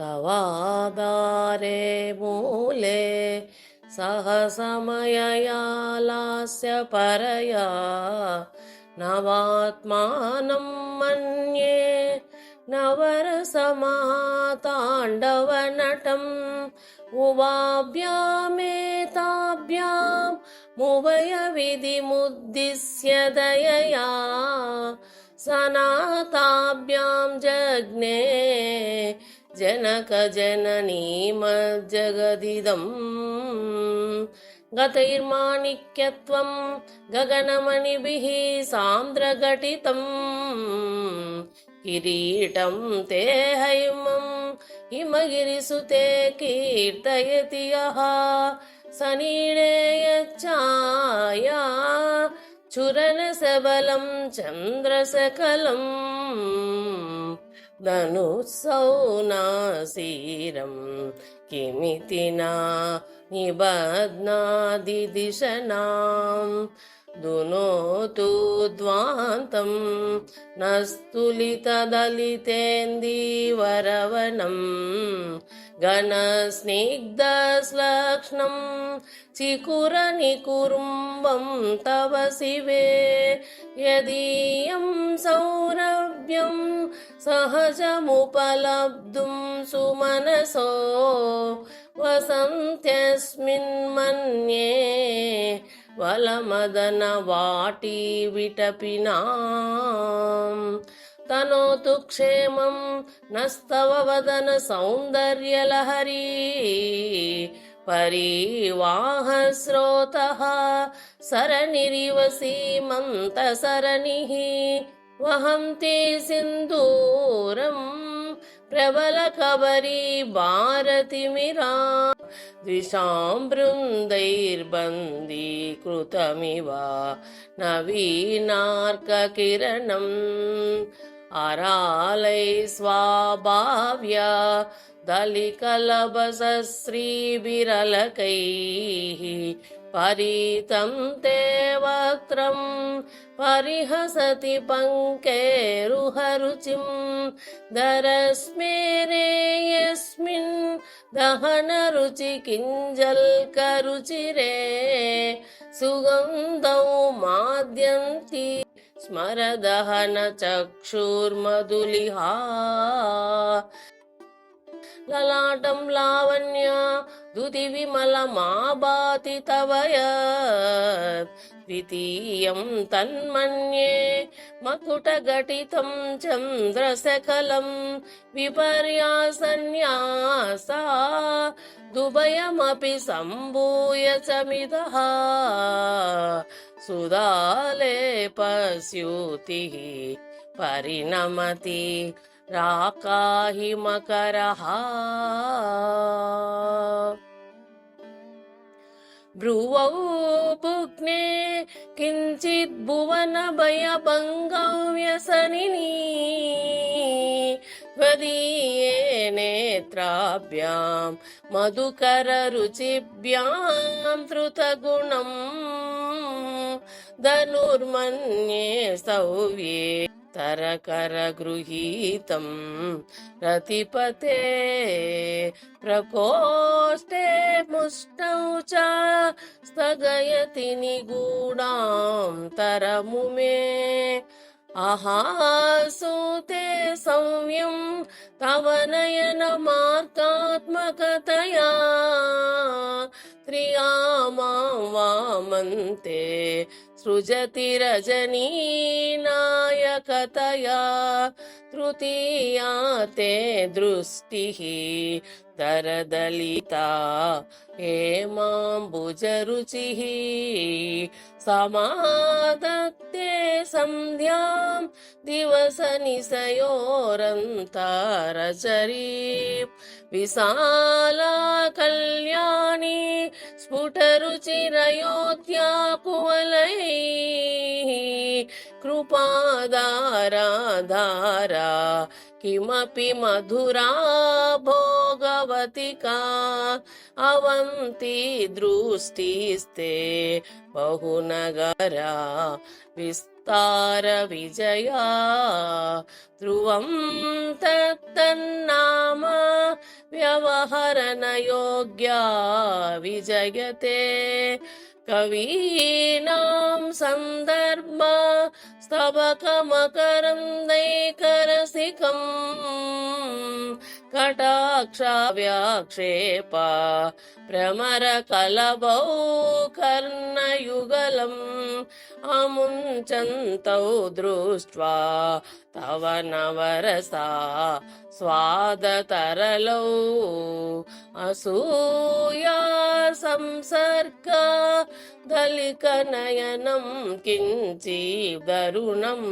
तवादारे मूले सहसमययालास्य परया नवात्मानं मन्ये नवरसमाताण्डवनटम् उवाभ्यामेताभ्याम् मुभयविधिमुद्दिश्य दयया सनाताभ्यां जज्ञे जनकजननीमज्जगदिदम् गतैर्माणिक्यत्वं गगनमणिभिः सान्द्रघटितम् किरीटं ते हैमं हिमगिरिसुते कीर्तयति यः सनीळे यच्चाया चुरनसबलं चन्द्रसकलम् धनुःसौनासीरं किमिति न निबध्नादिदिशनाम् दुनोतु द्वान्तं न स्तुलितदलितेन्दीवरवनं घनस्निग्धश्लक्ष्णं चिकुरनिकुरुम्बं तव शिवे। यदीयं सौरभ्यं सहजमुपलब्धुं सुमनसो वसन्त्यस्मिन्मन्ये వలమదన వాటి విటపినా. తనోతు క్షేమం నస్తవ వదన సౌందర్యలహరీ పరీవాహస్రోత సరణిరివ సీమంత సరణి వహంతి సింధూరం ప్రబల కబరీ భారతిమిరా द्विषां बृन्दैर्बन्दीकृतमिव नवीनार्ककिरणम् अरालै स्वाभाव्य दलिकलभसश्रीविरलकैः परितं ते वक्त्रं परिहसति पङ्केरुहरुचिं। दरस्मेरे यस्मिन् దహన రుచి కింజల్క రుచిరే సుగంధౌ మాద్యంతి స్మరదహన చక్షుర్మధులిహా లలాటం లావణ్య तव यत् द्वितीयं तन्मन्ये मकुटघटितं चन्द्रसकलं विपर्यासन्यासा दुभयमपि सम्भूय चमिदः सुदालेपस्यूतिः परिणमति राकाहि मकरः भ्रुवौ भुग्ने किञ्चित् भुवनभयभङ्गव्यसनिनी त्वदीये नेत्राभ्यां मधुकररुचिभ्यां धृतगुणम् धनुर्मन्ये सौव्ये तरकरगृहीतं रतिपते प्रकोष्ठे मुष्टौ च स्थगयति निगूढां तरमुमे अहासुते सौम्यं तव नयनमार्गात्मकतया त्रिया मां वामन्ते सृजति रजनीनायकतया तृतीया ते दृष्टिः दरदलिता हेमाम्बुजरुचिः समादत्ते सन्ध्यां ദിവസ നിശയോരം താരചരീം വിശാല കല്യാണി സ്ഫുടരുചിരയോധ്യാ കുവലൈ കൃപാധാരാധാരാ കിമപി മധുരാ ഭോഗ भोगवतिका अवन्ति दृष्टिस्ते बहुनगरा विस्तारविजया ध्रुवं तत्तन्नाम व्यवहरनयोग्या विजयते कवीनां सन्दर्भ కటాక్షావ్యాక్షేప భ్రమర కలభౌ కర్ణయుగలం అముంచంతౌ దృష్ట్వా తవ నవరసా స్వాదతరలౌ అసూయా సంసర్గ దళిక నయనం కించీ దరుణం